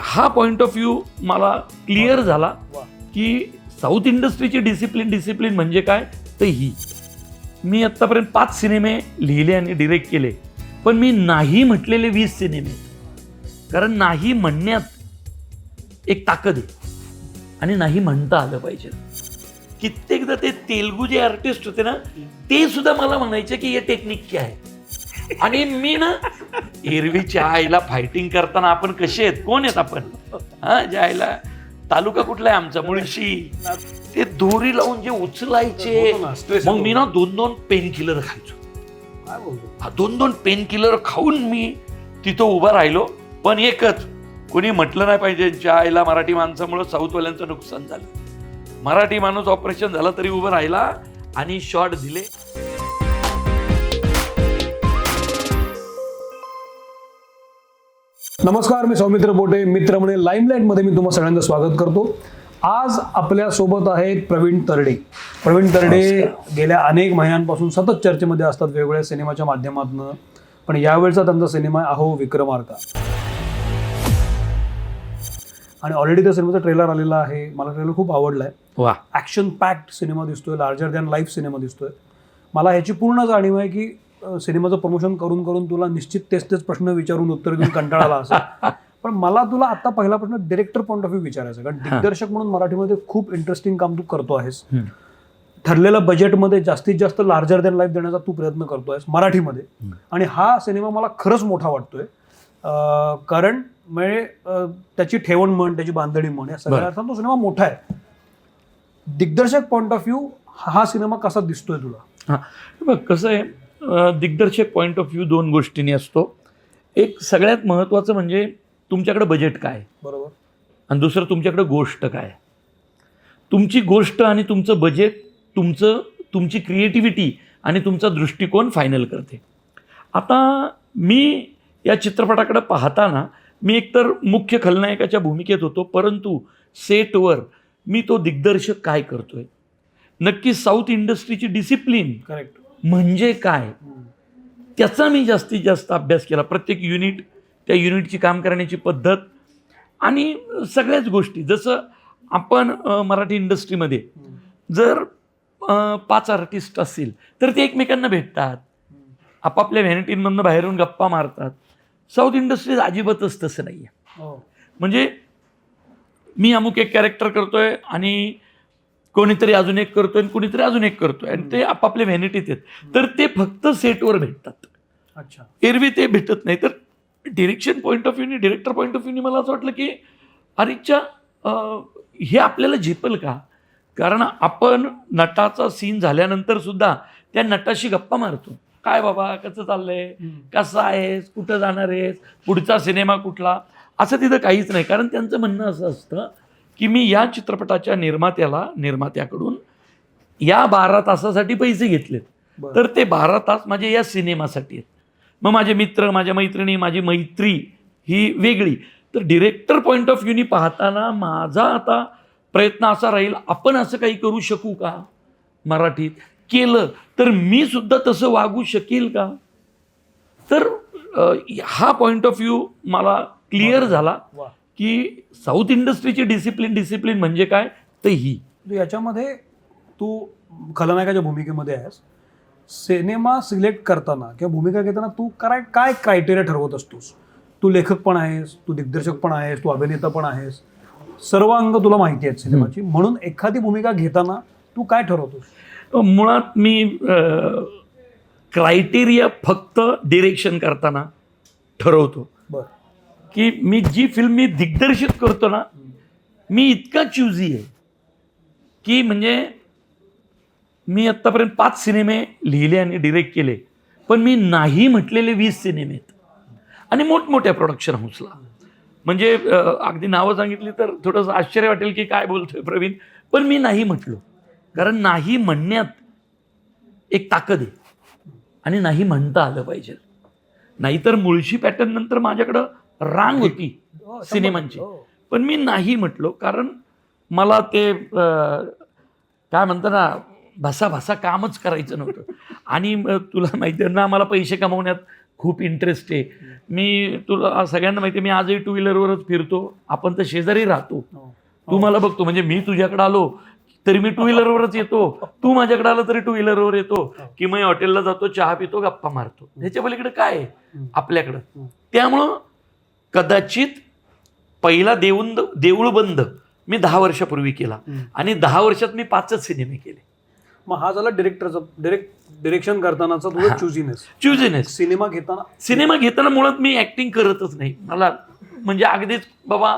हा point of view मला clear झाला. की साऊथ इंडस्ट्रीची डिसिप्लिन डिसिप्लिन म्हणजे काय? तर ही. मी आत्तापर्यंत पाच सिनेमे लिहिले आणि डिरेक्ट केले. पण मी नाही म्हटलेले वीस सिनेमे. कारण नाही म्हणण्यात एक ताकद आहे. आणि नाही म्हणता आलं पाहिजे. कित्येकदा ते तेलगू जे आर्टिस्ट होते ना ते सुद्धा मला म्हणायचे की हे टेक्निक काय आहे. आणि मी ना एरवीच्या आईला फायटिंग करताना आपण कसे आहेत? कोण आहेत आपण? हा ज्या आईला तालुका कुठला आहे आमचा? मुळशी. ते दोरी लावून जे उचलायचे होतो ना, stress मग. मी ना दोन दोन पेन किलर खायचो हा दोन दोन पेन किलर खाऊन मी तिथं उभा राहिलो. पण एकच कोणी म्हटलं नाही पाहिजे ज्या आईला मराठी माणसामुळं साऊथवाल्यांचं नुकसान झालं. मराठी माणूस ऑपरेशन झालं तरी उभं राहिला आणि शॉट दिले. नमस्कार मी सौमित्र बोटे मित्र म्हणे लाईमलाईटमध्ये मी तुम्हा सगळ्यांचं स्वागत करतो. आज आपल्यासोबत आहेत प्रवीण तरडे. प्रवीण तरडे गेल्या अनेक महिन्यांपासून सतत चर्चेमध्ये असतात वेगवेगळ्या सिनेमाच्या माध्यमातून. पण यावेळचा त्यांचा सिनेमा आहे अहो विक्रमार्का. आणि ऑलरेडी त्या सिनेमाचा ट्रेलर आलेला आहे. मला ट्रेलर खूप आवडला आहे ॲक्शन पॅक्ड सिनेमा दिसतोय लार्जर दॅन लाईफ सिनेमा दिसतोय. मला ह्याची पूर्ण जाणीव आहे की सिनेमाचं प्रमोशन करून करून तुला निश्चित तेच तेच प्रश्न विचारून उत्तर देऊन कंटाळा आला असेल पण मला तुला आता पहिला प्रश्न डिरेक्टर पॉईंट ऑफ व्ह्यू विचारायचा कारण दिग्दर्शक म्हणून मराठीमध्ये खूप इंटरेस्टिंग काम तू करतो आहेस. ठरलेल्या बजेटमध्ये जास्तीत जास्त लार्जर दॅन लाईफ देण्याचा तू प्रयत्न करतोयस मराठीमध्ये. हम्म. आणि हा सिनेमा मला खरंच मोठा वाटतोय. कारण म्हणजे त्याची ठेवण म्हण त्याची बांधणी म्हण या सगळ्या. अर्थात तो सिनेमा मोठा आहे. दिग्दर्शक पॉईंट ऑफ व्ह्यू हा सिनेमा कसा दिसतोय तुला? हा. बघ कसं आहे दिग्दर्शक पॉईंट ऑफ व्ह्यू दोन गोष्टींनी असतो. एक सगळ्यात महत्त्वाचं म्हणजे तुमच्याकडे बजेट काय? बरोबर. आणि दुसरं तुमच्याकडे गोष्ट काय. तुमची गोष्ट आणि तुमचं बजेट तुमचं तुमची क्रिएटिव्हिटी आणि तुमचा दृष्टिकोन फायनल करते. आता मी या चित्रपटाकडे पाहताना मी एकतर मुख्य खलनायकाच्या भूमिकेत होतो परंतु सेटवर मी तो दिग्दर्शक काय करतोय? नक्की साऊथ इंडस्ट्रीची डिसिप्लिन करेक्ट म्हणजे काय? त्याचा मी जास्तीत जास्त अभ्यास केला. प्रत्येक युनिट त्या युनिटची काम करण्याची पद्धत आणि सगळ्याच गोष्टी. जसं आपण मराठी इंडस्ट्रीमध्ये जर पाच आर्टिस्ट असतील तर ते एकमेकांना भेटतात. आपापल्या व्हॅनिटींमधनं बाहेरून गप्पा मारतात. साऊथ इंडस्ट्रीज अजिबातच तसं नाही आहे हो. म्हणजे मी अमुक एक कॅरेक्टर करतोय आणि कोणीतरी अजून एक करतोय आणि कोणीतरी अजून एक करतोय. आणि ते आपापल्या व्हॅनिटीत आहेत. तर ते फक्त सेटवर भेटतात. अच्छा. एरवी ते भेटत नाही. तर डिरेक्शन पॉईंट ऑफ व्ह्यूनी डिरेक्टर पॉईंट ऑफ व्ह्यूनी मला असं वाटलं की अरेच्या हे आपल्याला झेपल का? कारण आपण नटाचा सीन झाल्यानंतर सुद्धा त्या नटाशी गप्पा मारतो. काय बाबा कसं चाललंय? कसा आहेस? कुठं जाणार आहेस? पुढचा सिनेमा कुठला? असं तिथं काहीच नाही. कारण त्यांचं म्हणणं असं असतं की मी या चित्रपटाच्या निर्मात्याला निर्मात्याकडून या बारा तासासाठी पैसे घेतलेत. तर ते बारा तास माझे या सिनेमासाठी आहेत. मग माझे मित्र माझ्या मैत्रिणी माझी मैत्री ही वेगळी. तर डिरेक्टर पॉईंट ऑफ व्ह्यूनी पाहताना माझा आता प्रयत्न असा राहील आपण असं काही करू शकू का? मराठीत केलं तर मी सुद्धा तसं वागू शकेल का? तर हा पॉईंट ऑफ व्ह्यू मला क्लिअर झाला. की साऊथ इंडस्ट्रीची डिसिप्लिन डिसिप्लिन म्हणजे काय? तर ही. तू याच्यामध्ये तू खलनायकाच्या भूमिकेमध्ये आहेस. सिनेमा सिलेक्ट करताना किंवा भूमिका घेताना तू काय काय क्रायटेरिया ठरवत असतोस? तू लेखक पण आहेस तू दिग्दर्शक पण आहेस तू अभिनेता पण आहेस. सर्व अंग तुला माहिती आहेत सिनेमाची. म्हणून एखादी भूमिका घेताना तू काय ठरवतोस? मुळात मी क्रायटेरिया फक्त डिरेक्शन करताना ठरवतो. की मी जी फिल्म मी दिग्दर्शित करतो ना मी इतका चुजी आहे की म्हणजे मी आत्तापर्यंत पाच सिनेमे लिहिले आणि डिरेक्ट केले पण मी नाही म्हटलेले वीस सिनेमे आहेत. आणि मोठमोठ्या प्रोडक्शन हाऊसला म्हणजे अगदी नावं सांगितली तर थोडंसं आश्चर्य वाटेल की काय बोलतोय प्रवीण पण मी नाही म्हटलो. कारण नाही म्हणण्यात एक ताकद आहे. आणि नाही म्हणता आलं पाहिजे. नाहीतर मुळशी पॅटर्न नंतर माझ्याकडं रांग होती सिनेमांची. पण मी नाही म्हटलो कारण मला ते काय म्हणतं ना भासा भासा कामच करायचं नव्हतं. आणि तुला माहिती आहे ना मला पैसे कमवण्यात खूप इंटरेस्ट आहे. मी तुला सगळ्यांना माहिती आहे मी आजही टू व्हीलरवरच फिरतो. आपण तर शेजारी राहतो. हो. तू मला बघतो म्हणजे मी तुझ्याकडे आलो तरी मी टू व्हीलरवरच येतो. तू माझ्याकडे आला तरी टू व्हीलरवर येतो की मी हॉटेलला जातो चहा पितो गप्पा मारतो. ह्याच्या पलीकडे काय आहे. आपल्याकडं. त्यामुळं कदाचित पहिला देऊन देऊळ बंद मी दहा वर्षापूर्वी केला. आणि दहा वर्षात मी पाचच सिनेमे केले. मग हा झाला डिरेक्टरचा डिरेक्ट डिरेक्शन करतानाचा तुझा. चुझीनेस चुझिनेस सिनेमा घेताना? सिनेमा घेताना मुळात मी ऍक्टिंग करतच नाही. मला म्हणजे अगदीच बाबा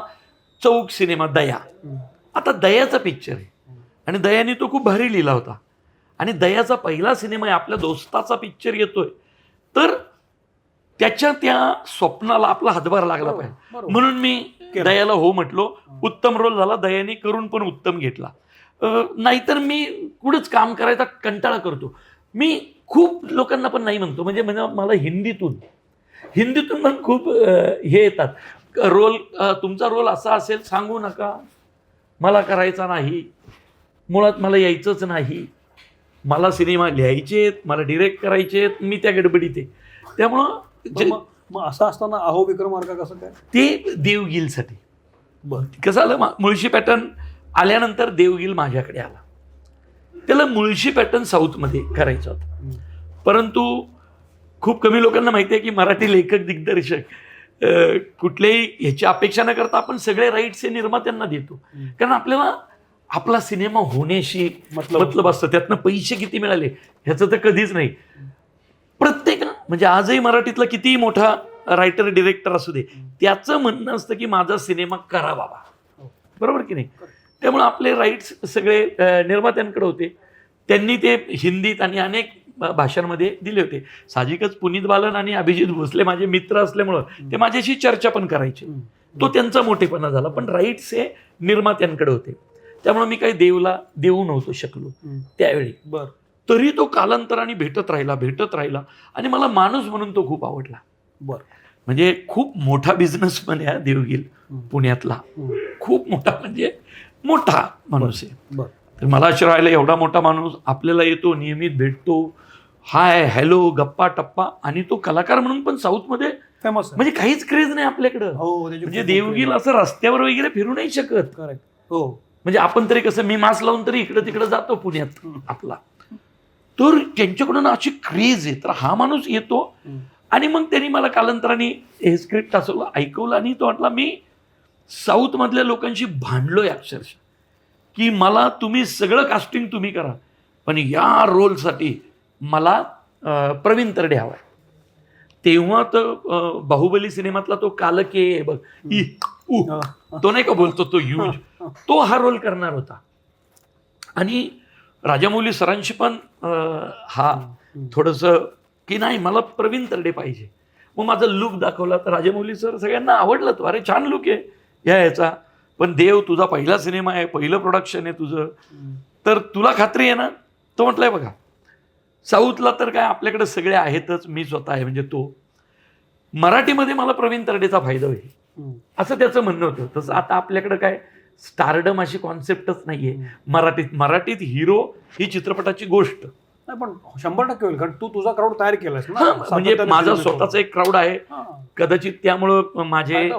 चौक सिनेमा दया. आता दयाचा पिक्चर आहे. आणि दयाने तो खूप भारी लिहिला होता. आणि दयाचा पहिला सिनेमा आहे आपल्या दोस्ताचा पिक्चर येतोय. तर त्याच्या त्या स्वप्नाला आपला हातभार लागला पाहिजे. म्हणून मी. दयाला हो म्हटलो. उत्तम रोल झाला. दयाने करून पण उत्तम घेतला. नाहीतर मी कुठंच काम करायचा कंटाळा करतो. मी खूप लोकांना पण नाही म्हणतो. म्हणजे म्हणजे मला हिंदीतून हिंदीतून पण खूप हे येतात. रोल तुमचा रोल असा असेल सांगू नका. मला करायचा नाही. मुळात मला यायचंच नाही. मला सिनेमा लिहायचे आहेत मला डिरेक्ट करायचे आहेत मी त्या गडबडीत आहे. त्यामुळं जे- मग मग असं असताना अहो विक्रमार्का कसं काय? ते देवगिलसाठी बर. कसं आलं? मा- मुळशी पॅटर्न आल्यानंतर देवगिल माझ्याकडे आला. त्याला मुळशी पॅटर्न साऊथमध्ये करायचा होता. परंतु खूप कमी लोकांना माहिती आहे की मराठी लेखक दिग्दर्शक अं, कुठल्याही ह्याची अपेक्षा न करता आपण सगळे राईट्स हे निर्मात्यांना देतो. हम्म. कारण आपल्याला आपला सिनेमा होण्याशी मतलब मतलब असतं. त्यातनं पैसे किती मिळाले? ह्याचं तर कधीच नाही. प्रत्येक म्हणजे आजही मराठीतला कितीही मोठा रायटर डिरेक्टर असू दे त्याचं म्हणणं असतं की माझा सिनेमा करा बाबा. हो. बरोबर की नाही? त्यामुळे आपले राईट्स सगळे निर्मात्यांकडे होते. त्यांनी ते हिंदीत आणि अनेक भाषांमध्ये दिले होते. साहजिकच पुनीत बालन आणि अभिजित भोसले माझे मित्र असल्यामुळं ते माझ्याशी चर्चा पण करायचे. तो त्यांचा मोठेपणा झाला पण राईट्स हे निर्मात्यांकडे होते. त्यामुळे मी काही देवला देऊ नव्हतो शकलो त्यावेळी. बर. तरी तो कालांतराने भेटत राहिला भेटत राहिला. आणि मला माणूस म्हणून तो खूप आवडला. बर. म्हणजे खूप मोठा बिझनेसमॅन आहे देवगिल. पुण्यातला. खूप मोठा म्हणजे मोठा माणूस आहे. बर तर मला असं राहिलं एवढा मोठा माणूस आपल्याला येतो नियमित भेटतो. हाय हॅलो गप्पा टप्पा. आणि तो कलाकार म्हणून पण साऊथमध्ये फेमस म्हणजे काहीच क्रेज नाही आपल्याकडं. हो म्हणजे देवगिल असं रस्त्यावर वगैरे फिरू नाही शकत. हो. म्हणजे आपण तरी कसं मी मास्क लावून तरी इकडं तिकडं जातो पुण्यात. आपला. तर त्यांच्याकडून अशी क्रेज आहे. तर हा माणूस येतो. आणि मग त्यांनी मला कालांतराने हे स्क्रिप्ट असं ऐकवलं आणि तो म्हटला मी साऊथमधल्या लोकांशी भांडलोय अक्षरशः. की मला तुम्ही सगळं कास्टिंग तुम्ही करा. पण या रोलसाठी मला प्रवीण तरडे हवाय. तेव्हा तर बाहुबली सिनेमातला तो कालके आहे बघ. तो नाही का बोलतो तो यूज तो हा रोल करणार होता. आणि राजामौली सरांशी पण हा. थोडंसं की नाही मला प्रवीण तरडे पाहिजे. मग माझा लुक दाखवला तर राजामौली सर सगळ्यांना आवडलं तो. अरे छान लुक आहे. या ह्याचा पण देव तुझा पहिला सिनेमा आहे पहिलं प्रोडक्शन आहे तुझं. तर तुला खात्री आहे ना? तो म्हटलंय बघा साऊथला तर काय आपल्याकडे सगळे आहेतच मी स्वतः आहे म्हणजे तो. मराठीमध्ये मला प्रवीण तरडेचा फायदा होईल. असं त्याचं म्हणणं होतं. तसं आता आपल्याकडे काय स्टारडम अशी कॉन्सेप्टच नाहीये. मराठीत मराठीत हिरो ही चित्रपटाची गोष्ट. नाही पण शंभर टक्के होईल कारण तू तुझा क्राऊड तयार केलास ना. हा, म्हणजे माझा स्वतःचा एक क्राऊड आहे. हा. कदाचित त्यामुळं माझे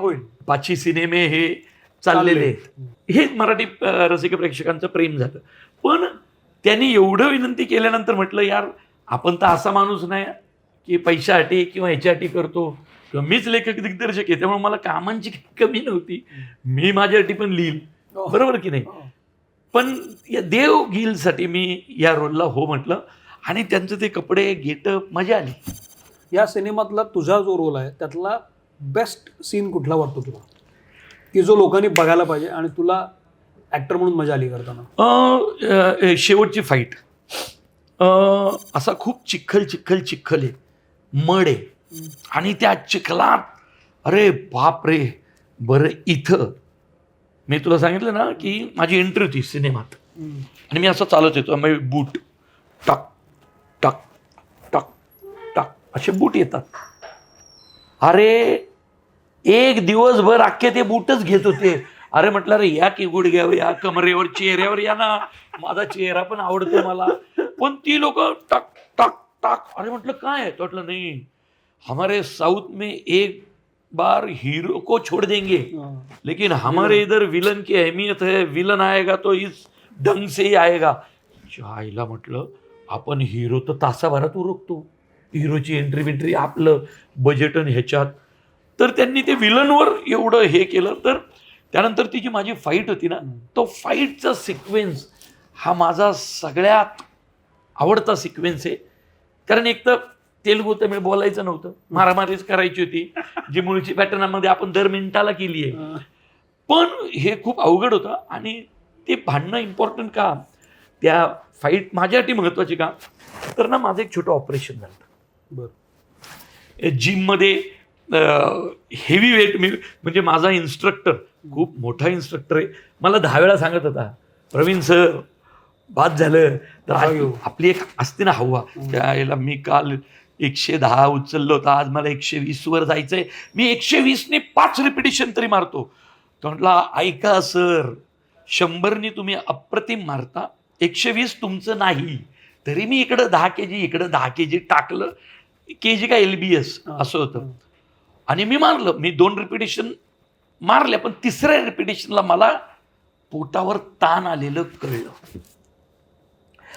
पाचही सिनेमे हे चाललेले आहेत. हेच मराठी रसिक प्रेक्षकांचं प्रेम झालं. पण त्यांनी एवढं विनंती केल्यानंतर म्हटलं यार आपण तर असा माणूस नाही की पैशासाठी किंवा ह्याच्यासाठी करतो. किंवा मीच लेखक दिग्दर्शक आहे त्यामुळे मला कामांची कमी नव्हती. मी माझ्यासाठी पण लिहिल हो. बरोबर की नाही? हो. पण या देव गिलसाठी मी या रोलला हो म्हटलं आणि त्यांचं ते कपडे गेटअप मजा आली. या सिनेमातला तुझा जो रोल आहे त्यातला बेस्ट सीन कुठला वाटतो तुला? की जो लोकांनी बघायला पाहिजे आणि तुला ऍक्टर म्हणून मजा आली करताना? शेवटची फाईट असा खूप चिखल चिखल चिखल आहे. मड आहे. आणि त्या चिखलात अरे बाप रे बरं इथं मी तुला सांगितलं ना की माझी एंट्री होती सिनेमात. आणि मी असं चालत येतो मग बूट टक टक टक टक असे बूट येतात. अरे एक दिवसभर अख्खे ते बूटच घेत होते. अरे म्हटलं अरे या की गुडघ्यावर या कमरेवर चेहऱ्यावर या ना. माझा चेहरा पण आवडतो मला. पण ती लोक टक टक टक. अरे म्हटलं काय? आहे तो म्हटलं नाही. हमारे साउथ में एक बार हीरो को छोड़ देंगे। लेकिन हमारे इधर विलन की अहमियत है। विलन आएगा तो इस ढंग से ही आएगा। आईला म्हटलं आपण हिरो तर तासाभरात उरकतो. हिरोची एंट्री बिंट्री आपलं बजेट आणि ह्याच्यात. तर त्यांनी ते विलनवर एवढं हे केलं. तर त्यानंतर ती जी माझी फाईट होती ना तो फाईटचा सिक्वेन्स हा माझा सगळ्यात आवडता सिक्वेन्स आहे. कारण एक तर तेलगू तमिळ बोलायचं नव्हतं. मारामारीच करायची होती. जी मुळची पॅटर्नमध्ये आपण दर मिनिटाला केली आहे. पण हे खूप अवघड होतं आणि ते भांडणं इम्पॉर्टंट का? त्या फाईट माझ्यासाठी महत्त्वाची का? तर ना माझं एक छोटं ऑपरेशन झालं. बर. जिममध्ये हेवी वेट मी म्हणजे माझा इन्स्ट्रक्टर खूप मोठा इन्स्ट्रक्टर आहे. मला दहा वेळा सांगत होता प्रवीण सर बाद झालं. तर. आपली एक असते ना हवा. त्याला मी काल एकशे दहा उचललं होतं. आज मला एकशे वीसवर जायचंय. मी एकशे वीसने पाच रिपिटेशन तरी मारतो. तो म्हटला ऐका सर. शंभरनी तुम्ही अप्रतिम मारता. एकशे वीस तुमचं नाही. तरी मी इकडं दहा के जी इकडं दहा के जी टाकलं. के जी का एल बी एस असं होतं. आणि मी मारलं. मी दोन रिपिटेशन मारल्या पण तिसऱ्या रिपिटेशनला मला पोटावर ताण आलेलं कळलं.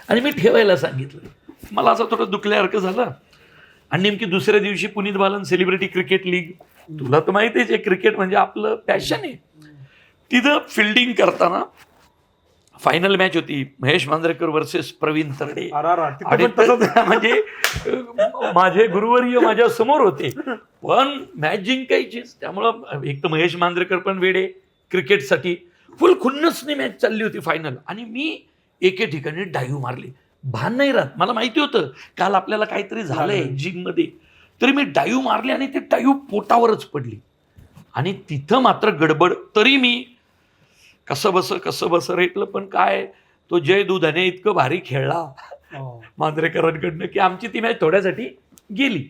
आणि मी ठेवायला सांगितलं. मला असं थोडं दुखल्यासारखं झालं. आणि नेमकी दुसऱ्या दिवशी Puneet Balan celebrity cricket league तुला तर माहितीच आहे क्रिकेट म्हणजे आपलं पॅशन आहे. तिथं फिल्डिंग करताना फायनल मॅच होती. महेश मांजरेकर वर्सेस प्रवीण तरडे. म्हणजे माझे गुरुवर्य माझ्यासमोर होते. पण मॅच जिंकायचीच त्यामुळं एक तर महेश मांजरेकर पण वेडे क्रिकेटसाठी फुल खुन्नसनी मॅच चालली होती फायनल आणि मी एके ठिकाणी डाईव्ह मारली. भान नाही राहत. मला माहिती होतं काल आपल्याला काहीतरी झालंय. जिममध्ये. तरी मी डाईव्ह मारली आणि ते डाईव्ह पोटावरच पडली. आणि तिथं मात्र गडबड. तरी मी कसं बस कसं बस रेटलं पण काय तो जय दुधाने इतकं भारी खेळला मांजरेकरांकडनं की आमची ती मॅच थोड्यासाठी गेली.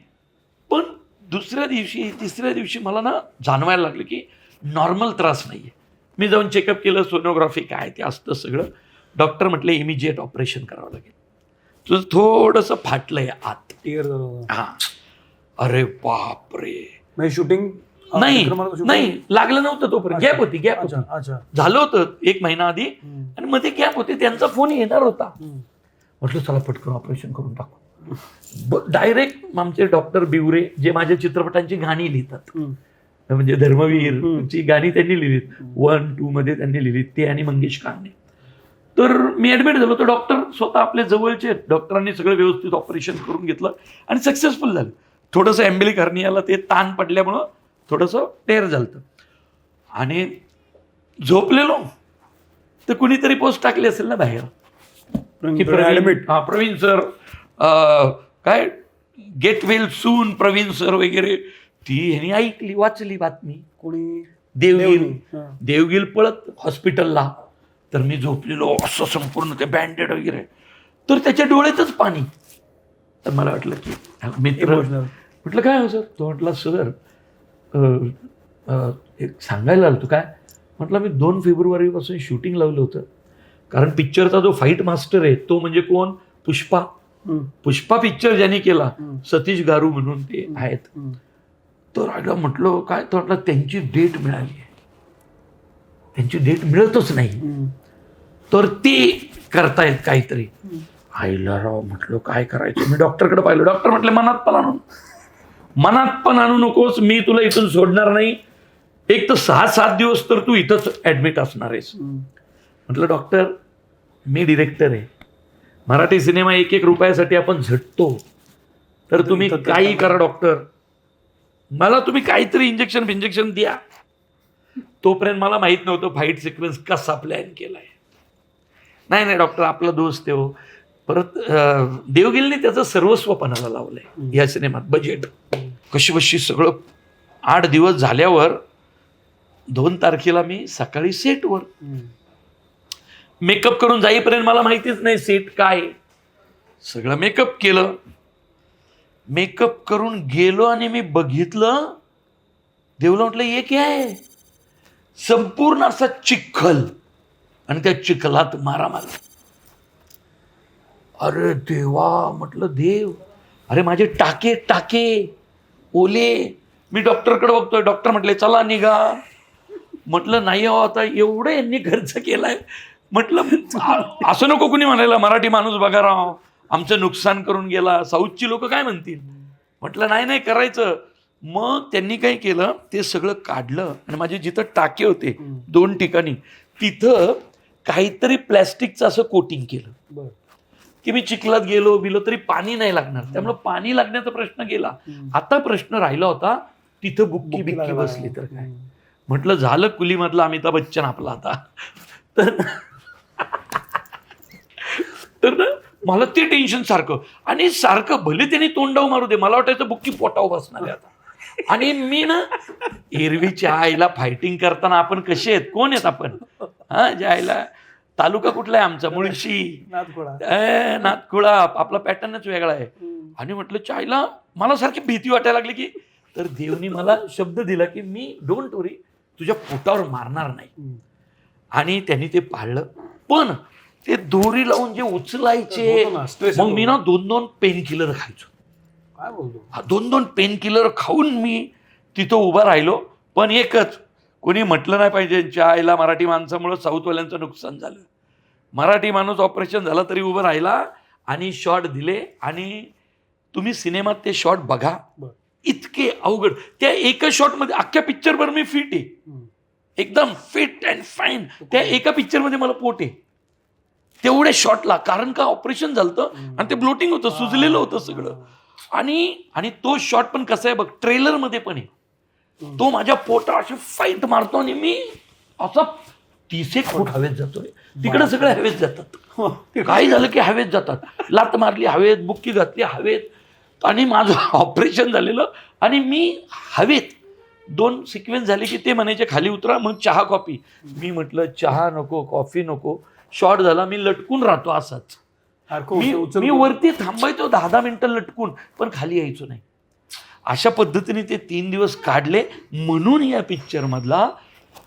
पण दुसऱ्या दिवशी तिसऱ्या दिवशी मला ना जाणवायला लागलं की नॉर्मल त्रास नाही आहे मी जाऊन चेकअप केलं सोनोग्राफी काय ते असतं सगळं. डॉक्टर म्हटलं इमिजिएट ऑपरेशन करावं लागेल. तुझं थोडंसं फाटलंय आत. टीयर झालं होतं. हा. अरे बापरे. म्हणजे शूटिंग नाही नाही लागलं नव्हतं तोपर्यंत. गॅप होती गॅप अच्छा अच्छा. झालं होतं एक महिना आधी. हम्म. आणि मध्ये गॅप होते त्यांचा फोन येणार होता. हम्म. म्हटलं चला पटकन ऑपरेशन करून टाकू. डायरेक्ट आमचे डॉक्टर बिवरे जे माझ्या चित्रपटांची गाणी लिहितात. हम्म. म्हणजे धर्मवीर. ची गाणी त्यांनी लिहिलीत. वन टू मध्ये त्यांनी लिहिलीत. ते आणि मंगेश कांगणे. तर मी ऍडमिट झालो तर डॉक्टर स्वतः आपले जवळचे आहेत. डॉक्टरांनी सगळं व्यवस्थित ऑपरेशन करून घेतलं आणि सक्सेसफुल झालं. थोडंसं ॲम्बिलिक हर्नियाला ते ताण पडल्यामुळं थोडंसं टेर झालं आणि झोपलेलो. तर कुणीतरी पोस्ट टाकली असेल ना बाहेर. की ऍडमिट हा प्रवीण सर काय? Get well soon Pravin sir वगैरे. ती ह्यानी ऐकली वाचली बातमी. कोणी? देवगिल. देवगिल पळत हॉस्पिटलला तर मी झोपलेलो असं संपूर्ण ते बँडेड वगैरे. तर त्याच्या डोळ्यातच पाणी. तर मला वाटलं की मित्र. म्हटलं काय हो सर? तो म्हटला सर एक सांगायला आलो तू काय? म्हटलं मी दोन फेब्रुवारीपासून शूटिंग लावलं होतं. कारण पिक्चरचा जो फाईट मास्टर आहे तो म्हणजे कोण? पुष्पा. पुष्पा पिक्चर ज्यांनी केला. सतीश गारू म्हणून ते आहेत. तर म्हटलं काय? तर म्हटलं त्यांची डेट मिळाली आहे. त्यांची डेट मिळतच नाही. तर ते करतायत काहीतरी. आईला राव म्हटलं काय करायचं? मी डॉक्टरकडे पाहिलं. डॉक्टर म्हटले मनात पण आणून मनात पण आणू नकोस मी तुला इथून सोडणार नाही. एक तर सहा सात दिवस तर तू इथंच ॲडमिट असणार आहेस. म्हटलं डॉक्टर मी डिरेक्टर आहे. मराठी सिनेमा एक एक रुपयासाठी आपण झटतो. तर तुम्ही काही करा डॉक्टर. मला तुम्ही काहीतरी इंजेक्शन फिंजेक्शन द्या. तोपर्यंत मला माहीत नव्हतं फाईट सिक्वेन्स कसा प्लॅन केलाय. नाही नाही डॉक्टर आपला दोस्त आहे हो. परत देवगिलने त्याचं सर्वस्व पणाला लावलंय या सिनेमात बजेट कशी बशी सगळं आठ दिवस झाल्यावर दोन तारखेला मी सकाळी सेटवर. मेकअप करून जाईपर्यंत मला माहितीच नाही सेट काय. आहे. सगळं मेकअप केलं. मेकअप करून गेलो आणि मी बघितलं देवलं म्हटलं हे काय आहे संपूर्ण असा चिखल आणि त्या चिखलात मारा मारा अरे देवा म्हटलं देव. अरे माझे टाके टाके ओले. मी डॉक्टरकडे बघतोय. डॉक्टर म्हटले चला निघा. म्हटलं नाही हो आता एवढं यांनी खर्च केलाय. म्हटलं असं नको कुणी म्हणायला मराठी माणूस बघा राव. आमचं नुकसान करून गेला. साऊथची लोक काय म्हणतील? म्हटलं नाही नाही करायचं. मग त्यांनी काय केलं? ते सगळं काढलं आणि माझे जिथं टाके होते दोन ठिकाणी तिथं काहीतरी प्लॅस्टिकचं असं कोटिंग केलं. की मी चिखलात गेलो बिलो तरी पाणी नाही लागणार. त्यामुळे पाणी लागण्याचा प्रश्न गेला. आता प्रश्न राहिला होता तिथं बुक्की बिक्की बसली तर काय? म्हटलं झालं कुलीमधला अमिताभ बच्चन आपला आता. तर तर ना मला ते टेन्शन सारखं. आणि सारखं भले त्यांनी तोंडाव मारू दे मला वाटायचं बुक्की पोटाव बसणार आहे आता. आणि मी ना एरवीच्या आईला फायटिंग करताना आपण कसे आहेत? कोण आहेत आपण? हा ज्या आईला तालुका कुठला आहे आमचा? मुळशी. नाथखोळा आपला पॅटर्नच वेगळा आहे. आणि म्हटलं चायला मला सारखी भीती वाटायला लागली की तर देवनी मला शब्द दिला की मी डोंट वरी तुझ्या पोटावर मारणार नाही. आणि त्यांनी ते पाळलं. पण ते दोरी लावून जे उचलायचे मग. मी ना दोन दोन पेन किलर खायचो. हा, दोन दोन पेन किलर खाऊन मी तिथं उभा राहिलो. पण एकच कोणी म्हटलं नाही पाहिजे ज्या आईला मराठी माणसामुळं साऊथवाल्यांचं नुकसान झालं. मराठी माणूस ऑपरेशन झालं तरी उभं राहिला आणि शॉट दिले आणि तुम्ही सिनेमात ते शॉट बघा. इतके अवघड. त्या एका शॉटमध्ये अख्ख्या पिक्चरवर मी फिट आहे. एकदम फिट अँड फाईन त्या एका पिक्चरमध्ये मला पोट आहे. तेवढ्या शॉटला कारण का ऑपरेशन झालं आणि ते ब्लोटिंग होतं सुजलेलं होतं सगळं. आणि आणि तो शॉट पण कसा आहे बघ ट्रेलरमध्ये पण आहे. तो माझ्या पोटा असे फाईट मारतो आणि मी असा तीस एक फूट हवेत जातो रे तिकडे सगळे हवेत जातात. हो. काय झालं की हवेत जातात. लात मारली हवेत बुक्की घातली हवेत. आणि माझं ऑपरेशन झालेलं आणि मी हवेत. दोन सिक्वेन्स झाले की ते म्हणायचे खाली उतरा मग चहा कॉफी मी म्हटलं चहा नको कॉफी नको. शॉर्ट झाला मी लटकून राहतो असाच. मी मी वरती थांबायचो दहा दहा मिनिटं लटकून पण खाली यायचो नाही. अशा पद्धतीने ते तीन दिवस काढले. म्हणून या पिक्चर मधला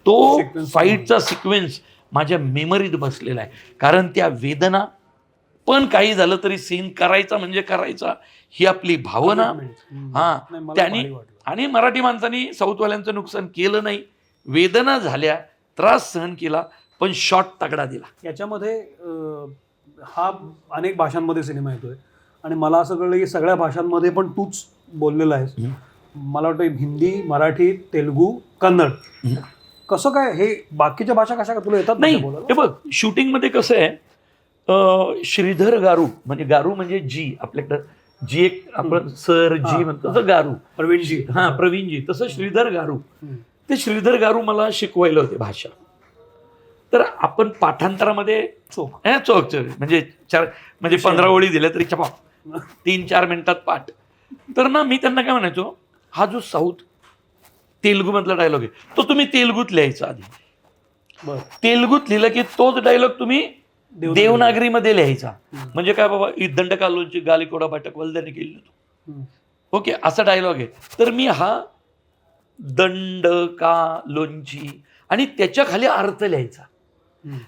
तो फाईटचा सिक्वेन्स माझ्या मेमरीत बसलेला आहे. कारण त्या वेदना पण काही झालं तरी सीन करायचा म्हणजे करायचा ही आपली भावना. हा. त्यांनी. आणि मराठी माणसांनी साऊथवाल्यांचं नुकसान केलं नाही. वेदना झाल्या त्रास सहन केला पण शॉट तगडा दिला. याच्यामध्ये हा अनेक भाषांमध्ये सिनेमा येतोय. आणि मला असं कळलं की सगळ्या भाषांमध्ये पण तूच बोललेला आहेस. मला वाटतं हिंदी मराठी तेलुगू कन्नड. कसं काय हे बाकीच्या भाषा कशा का तुला येतात नाही हे बघ शूटिंगमध्ये कसं आहे अं, श्रीधर गारू म्हणजे गारू म्हणजे जी आपल्याकडं जी एक आपण सर जी म्हणतो तसं गारू. प्रवीणजी. हा प्रवीणजी तसं श्रीधर गारू. ते श्रीधर गारू मला शिकवायला होते भाषा. तर आपण पाठांतरामध्ये चोख. हे चोक चोक म्हणजे चार म्हणजे पंधरा ओळी दिल्या तरी चपा तीन चार मिनिटात पाठ. तर ना मी त्यांना काय म्हणायचो हा जो साऊथ तेलुगू मधला डायलॉग आहे तो तुम्ही तेलुगूत लिहायचा आधी. तेलुगूत लिहिलं की तोच डायलॉग तुम्ही देवनागरी. देवनागरीमध्ये लिहायचा. म्हणजे काय बाबा ई दंडकालोंची गालिकोडा बाटक वल्द्याने केली. ओके असा डायलॉग आहे. तर मी हा दंड का लोंची आणि त्याच्याखाली अर्थ लिहायचा.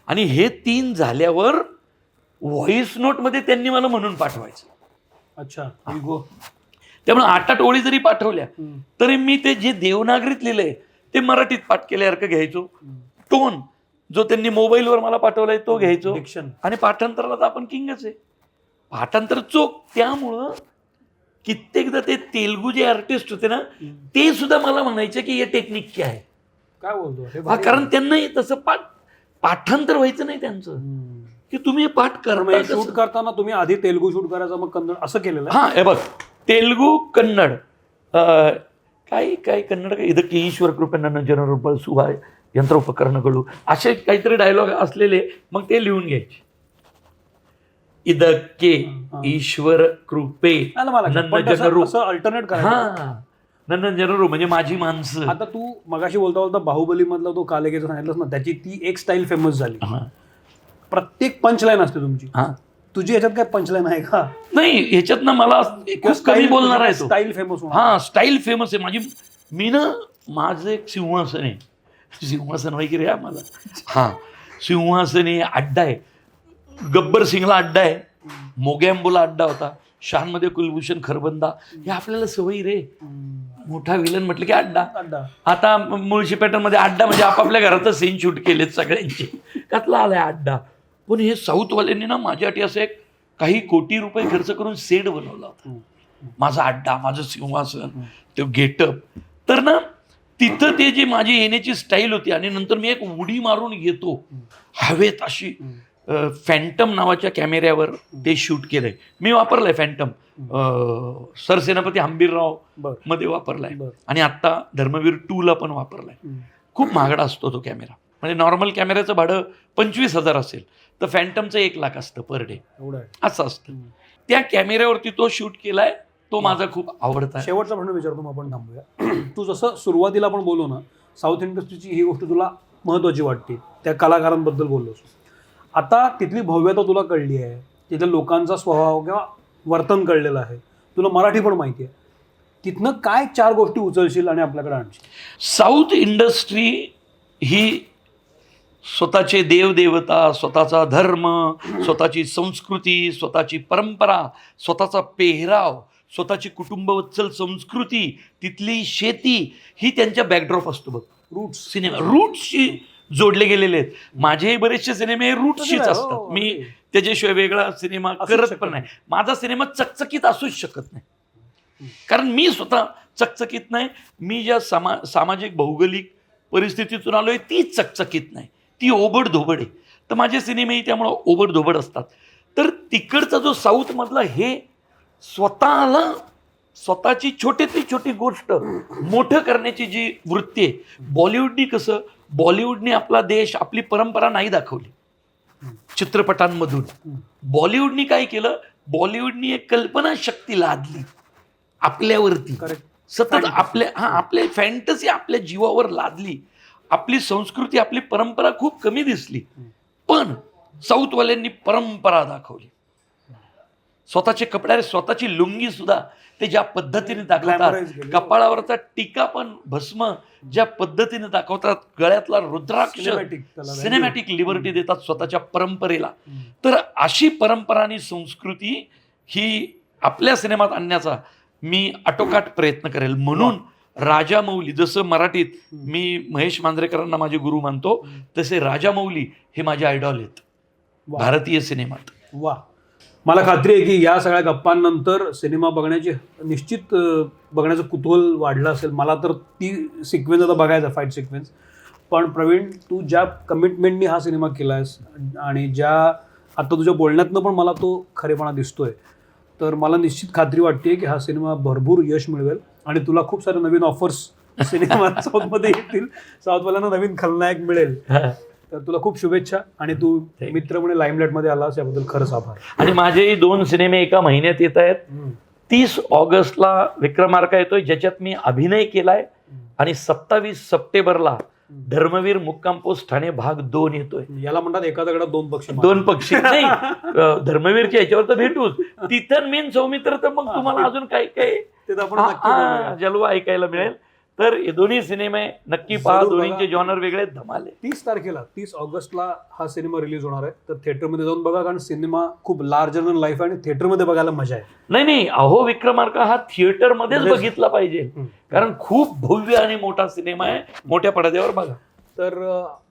आणि हे तीन झाल्यावर व्हॉइस नोटमध्ये त्यांनी मला म्हणून पाठवायचं अच्छा. त्यामुळे आठ आठ ओळी जरी पाठवल्या. तरी मी ते जे देवनागरीत लिहिलंय ते मराठीत पाठ केल्यासारखं घ्यायचो. टोन जो त्यांनी मोबाईलवर मला पाठवलाय तो घ्यायचो. आणि पाठांतराला तर आपण किंगच आहे पाठांतर चोख त्यामुळं कित्येकदा ते तेलगू जे आर्टिस्ट होते ना. ते सुद्धा मला म्हणायचे की हे टेक्निक काय आहे काय बोलतो कारण आहे. त्यांना तसं पाठ पाठांतर व्हायचं नाही त्यांचं हम्म. की तुम्ही हे पाठ तर मग करता हे शूट कसं? करताना तुम्ही आधी तेलुगू शूट करायचं मग कन्नड असं केलेलं आहे हा हे बघ तेलगू कन्नड अं, काय काय कन्नड काय ಇದಕ್ಕೆ ಈಶ್ವರ ಕೃಪೆ ನನ್ನ ಜನರು ಬಳಸುವ ಯಂತ್ರೋಪಕರಣಗಳು असे काहीतरी डायलॉग असलेले मग ते लिहून घ्यायचे ಇದಕ್ಕೆ हा. ಈಶ್ವರ ಕೃಪೆ नाही ना मला ನನ್ನ पण तसं- ಜನರು असं अल्टरनेट हा नंदन जरूर म्हणजे माझी माणसं. आता तू मगाशी बोलता बोलता बाहुबली मधला तो कालेगेचा सांगितलंस ना त्याची ती एक स्टाईल फेमस झाली. प्रत्येक पंचलाईन असते तुमची. तुझी ह्याच्यात काय पंचलाईन आहे का? नाही ह्याच्यात ना मला खूप कमी बोलणार आहे स्टाईल फेमस हा स्टाईल फेमस आहे. माझी मी ना माझं एक सिंहासन आहे. सिंहासन वगैरे आहे मला हा सिंहासन आहे अड्डा आहे. गब्बर सिंगला अड्डा आहे. मोगॅम्बोला अड्डा होता. शहामध्ये कुलभूषण खरबंदा. हे आपल्याला सवयी रे. मोठा विलन म्हटलं की अड्डा. अड्डा. आता मुळशी पॅटर्नमध्ये अड्डा म्हणजे आपापल्या घरातच सीन शूट केलेत सगळ्यांचे. त्यातला आलाय अड्डा. पण हे साऊथवाल्यांनी ना माझ्यासाठी असं एक काही कोटी रुपये खर्च करून सेट बनवला होता. माझा अड्डा माझं सिंहासन तो गेटअप तर ना तिथं ते जी माझी येण्याची स्टाईल होती आणि नंतर मी एक उडी मारून येतो. हवेत अशी. फॅन्टम नावाच्या कॅमेऱ्यावर ते शूट केलंय. मी वापरलंय फॅन्टम सरसेनापती हंबीरराव बर. मध्ये वापरलाय. आणि आता धर्मवीर टू ला पण वापरलाय. खूप महागडा असतो तो कॅमेरा. म्हणजे नॉर्मल कॅमेऱ्याचं भाडं पंचवीस हजार असेल तर फॅन्टमचं एक लाख असतं पर डे असं असतं. त्या कॅमेऱ्यावरती तो शूट केलाय तो माझा खूप आवडता शेवटचा प्रश्न विचारतो आपण थांबूया. तू जसं सुरुवातीला आपण बोललो ना साऊथ इंडस्ट्रीची ही गोष्ट तुला महत्वाची वाटते. त्या कलाकारांबद्दल बोललोस आता तिथली भव्यता तुला कळली आहे. तिथल्या लोकांचा स्वभाव किंवा वर्तन कळलेलं आहे. तुला मराठी पण माहिती आहे. तिथनं काय चार गोष्टी उचलशील आणि आपल्याकडे आणशील? साऊथ इंडस्ट्री ही स्वतःचे देवदेवता स्वतःचा धर्म स्वतःची संस्कृती स्वतःची परंपरा स्वतःचा पेहराव स्वतःची कुटुंबवत्सल संस्कृती तिथली शेती ही त्यांच्या बॅकड्रॉप असतो बघ. Roots cinema. रूटशी जोडले गेलेले आहेत. माझेही बरेचसे सिनेमे रूटशीच हो, असतात. मी अगदी. त्याच्याशिवाय वेगळा सिनेमा करत शकत पण नाही. माझा सिनेमा चकचकीत असूच शकत नाही. कारण मी स्वतः चकचकीत नाही. मी ज्या सामा सामाजिक भौगोलिक परिस्थितीतून आलोय ती चकचकीत नाही. ती ओबड धोबड आहे. तर माझे सिनेमेही त्यामुळं ओबड धोबड असतात. तर तिकडचा जो साऊथमधला हे स्वतःला स्वतःची छोटीतली छोटी गोष्ट मोठं करण्याची जी वृत्ती आहे बॉलिवूडनी कसं बॉलिवूडने आपला देश आपली परंपरा नाही दाखवली. चित्रपटांमधून. बॉलिवूडनी काय केलं? बॉलिवूडनी एक कल्पनाशक्ती लादली. आपल्यावरती. सतत. आपल्या हा आपल्या फॅन्टसी आपल्या जीवावर लादली. आपली संस्कृती आपली परंपरा खूप कमी दिसली. पण साऊथवाल्यांनी परंपरा दाखवली. स्वतःचे कपडे अरे स्वतःची लुंगी सुद्धा ते ज्या पद्धतीने दाखवतात. कपाळावरचा टीका पण भस्म ज्या पद्धतीने दाखवतात गळ्यातला रुद्राक्ष. सिनेमॅटिक लिबर्टी देतात स्वतःच्या परंपरेला. तर अशी परंपरा आणि संस्कृती ही आपल्या सिनेमात आणण्याचा मी आटोकाट प्रयत्न करेल. म्हणून राजा मौली जसं मराठीत मी महेश मांजरेकरांना माझे गुरु मानतो तसे राजा मौली हे माझे आयडॉल आहेत. भारतीय सिनेमात. वा मला खात्री आहे की या सगळ्या गप्पांनंतर सिनेमा बघण्याची निश्चित बघण्याचं कुतूहल वाढलं असेल. मला तर ती सिक्वेन्स आता बघायचा फाईट सिक्वेन्स पण प्रवीण तू ज्या कमिटमेंटनी हा सिनेमा केला आहेस आणि ज्या आता तुझ्या बोलण्यातनं पण मला तो खरेपणा दिसतोय तर मला निश्चित खात्री वाटते की हा सिनेमा भरपूर यश मिळवेल आणि तुला खूप सारे नवीन ऑफर्स सिनेमा साऊथमध्ये येतील. साऊथवाल्यांना नवीन खलनायक मिळेल. तर तुला खूप शुभेच्छा आणि तू. मित्र म्हणे लाईमलाईटमध्ये आलास याबद्दल खरंच आभार. आणि माझेही दोन सिनेमे एका महिन्यात येत आहेत. तीस ऑगस्टला विक्रमार्का येतोय ज्याच्यात मी अभिनय केलाय आणि सत्तावीस सप्टेंबरला धर्मवीर मुक्काम पोस्ट ठाणे भाग दोन येतोय. याला म्हणतात एका दगडात दोन पक्षी दोन पक्षी. नाही धर्मवीरच्या याच्यावर तर भेटूच. तिथं मेन सौमित्र तर मग तुम्हाला अजून काय काय. जलवा ऐकायला मिळेल. तर हे दोन्ही सिनेमे नक्की पहा दोन्हीचे. जॉनर वेगळे धमाले तीस तारखेला तीस ऑगस्टला हा सिनेमा रिलीज होणार आहे. तर थिएटरमध्ये जाऊन बघा कारण सिनेमा खूप लार्जर दॅन लाईफ आहे आणि थिएटरमध्ये बघायला मजा आहे. नाही नाही अहो विक्रमार्का हा थिएटर मध्येच. मध्येच. बघितला पाहिजे. कारण खूप भव्य आणि मोठा सिनेमा आहे. मोठ्या पडद्यावर बघा. तर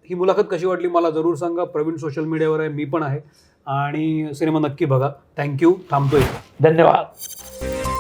ही मुलाखत कशी वाटली मला जरूर सांगा. प्रवीण सोशल मीडियावर आहे मी पण आहे. आणि सिनेमा नक्की बघा. थँक्यू थांबतोय. धन्यवाद.